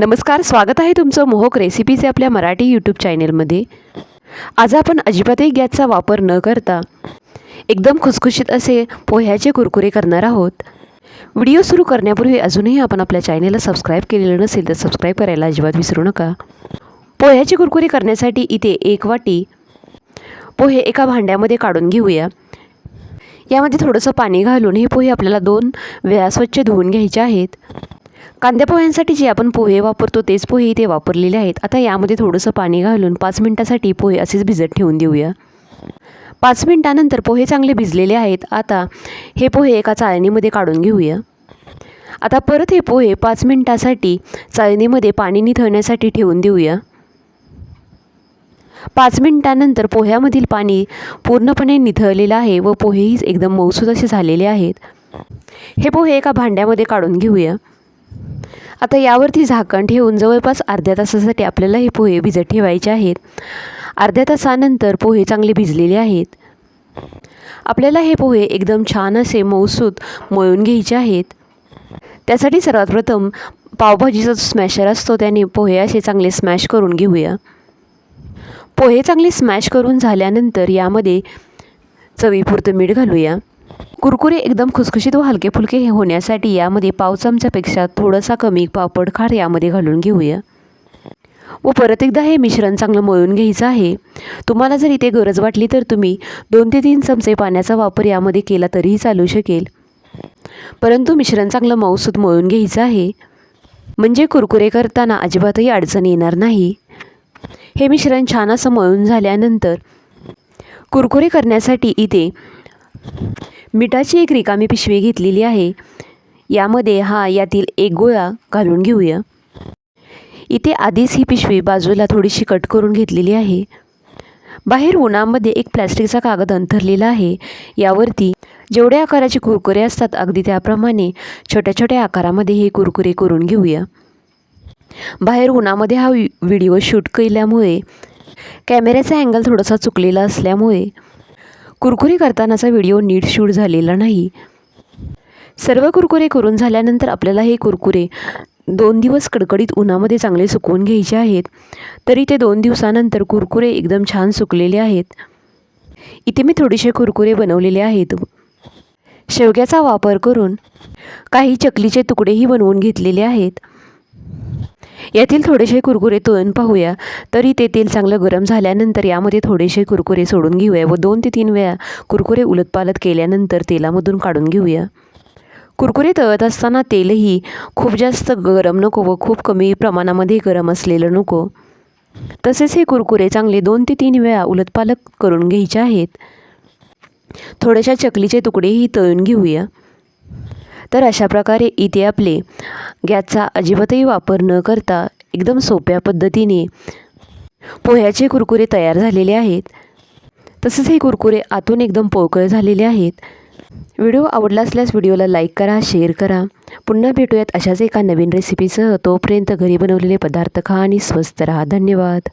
नमस्कार स्वागत आहे तुमचं मोहक रेसिपीचे आपल्या मराठी यूट्यूब चॅनेलमध्ये आज आपण अजिबातही गॅसचा वापर न करता एकदम खुसखुशीत असे पोह्याचे कुरकुरे करणार आहोत. व्हिडिओ सुरू करण्यापूर्वी अजूनही आपण आपल्या चॅनेलला सबस्क्राईब केलेलं नसेल तर सबस्क्राईब करायला अजिबात विसरू नका. पोह्याचे कुरकुरे करण्यासाठी इथे एक वाटी पोहे एका भांड्यामध्ये काढून घेऊया. यामध्ये थोडंसं पाणी घालून हे पोहे आपल्याला दोन वेळा स्वच्छ धुवून घ्यायचे आहेत. कांद्या पोह्यांसाठी जे आपण पोहे वापरतो तेच पोहे इथे वापरलेले आहेत. आता यामध्ये थोडंसं पाणी घालून पाच मिनटासाठी पोहे असेच भिजत ठेवून देऊया. पाच मिनटानंतर पोहे चांगले भिजलेले आहेत. आता हे पोहे एका चाळणीमध्ये काढून घेऊया. आता परत हे पोहे पाच मिनटासाठी चाळणीमध्ये पाणी निथळण्यासाठी ठेवून देऊया. पाच मिनटानंतर पोह्यामधील पाणी पूर्णपणे निथळलेलं आहे व पोहेही एकदम मऊसूद असे झालेले आहेत. हे पोहे एका भांड्यामध्ये काढून घेऊया. आता यावरती झाकण ठेवून जवळपास अर्ध्या तासासाठी आपल्याला हे पोहे भिजत ठेवायचे आहेत. अर्ध्या तासानंतर पोहे चांगले भिजलेले आहेत. आपल्याला हे पोहे एकदम छान असे मऊसूत मळून घ्यायचे आहेत. त्यासाठी सर्वात प्रथम पावभाजीचा जो स्मॅशर असतो त्याने पोहे असे चांगले स्मॅश करून घेऊया. पोहे चांगले स्मॅश करून झाल्यानंतर यामध्ये चवीपुरतं मीठ घालूया. कुरकुरे एकदम खुसखुशीत व हलके फुलके हे होण्यासाठी यामध्ये पाव चमच्यापेक्षा थोडासा कमी पापड खार यामध्ये घालून घेऊया. व परत एकदा हे मिश्रण चांगलं मळून घ्यायचं आहे. तुम्हाला जर इथे गरज वाटली तर तुम्ही दोन ते तीन चमचे पाण्याचा वापर यामध्ये केला तरीही चालू शकेल. परंतु मिश्रण चांगलं मऊसूत मळून घ्यायचं आहे. म्हणजे कुरकुरे करताना अजिबातही अडचण येणार नाही. हे मिश्रण छान असं मळून झाल्यानंतर कुरकुरे करण्यासाठी इथे मिठाची एक रिकामी पिशवी घेतलेली आहे. यामध्ये हा यातील एक गोळा घालून घेऊया. इथे आधीच ही पिशवी बाजूला थोडीशी कट करून घेतलेली आहे. बाहेर उन्हामध्ये एक प्लॅस्टिकचा कागद अंथरलेला आहे. यावरती जेवढ्या आकाराचे कुरकुरे असतात अगदी त्याप्रमाणे छोट्या छोट्या आकारामध्ये हे कुरकुरे करून घेऊया. बाहेर उन्हामध्ये हा वि व्हिडिओ शूट केल्यामुळे कॅमेऱ्याचा अँगल थोडासा चुकलेला असल्यामुळे कुरकुरे करतानाचा व्हिडिओ नीट शूट झालेला नाही. सर्व कुरकुरे करून झाल्यानंतर आपल्याला हे कुरकुरे दोन दिवस कडकडीत उन्हामध्ये चांगले सुकवून घ्यायचे आहेत. तरी ते दोन दिवसानंतर कुरकुरे एकदम छान सुकलेले आहेत. इथे मी थोडेसे कुरकुरे बनवलेले आहेत. शेवग्याचा वापर करून काही चकलीचे तुकडेही बनवून घेतलेले आहेत. यातील थोडेसे कुरकुरे तळून पाहूया. तरी ते तेल चांगलं गरम झाल्यानंतर यामध्ये थोडेसे कुरकुरे सोडून घेऊया व दोन ते तीन वेळा कुरकुरे उलटपालट केल्यानंतर तेलामधून काढून घेऊया. कुरकुरे तळत असताना तेलही खूप जास्त गरम नको व खूप कमी प्रमाणामध्ये गरम असलेलं नको. तसेच हे कुरकुरे चांगले दोन ते तीन वेळा उलटपालक करून घ्यायचे आहेत. थोड्याशा चकलीचे तुकडेही तळून घेऊया. तर अशा प्रकारे इथे आपले गॅसचा अजिबातही वापर न करता एकदम सोप्या पद्धतीने पोह्याचे कुरकुरे तयार झालेले आहेत. तसेच हे कुरकुरे आतून एकदम पोकळ झालेले आहेत. व्हिडिओ आवडला असल्यास व्हिडिओला लाईक करा शेअर करा. पुन्हा भेटूयात अशाच एका नवीन रेसिपीसह तोपर्यंत घरी बनवलेले पदार्थ खा आणि स्वस्त राहा. धन्यवाद.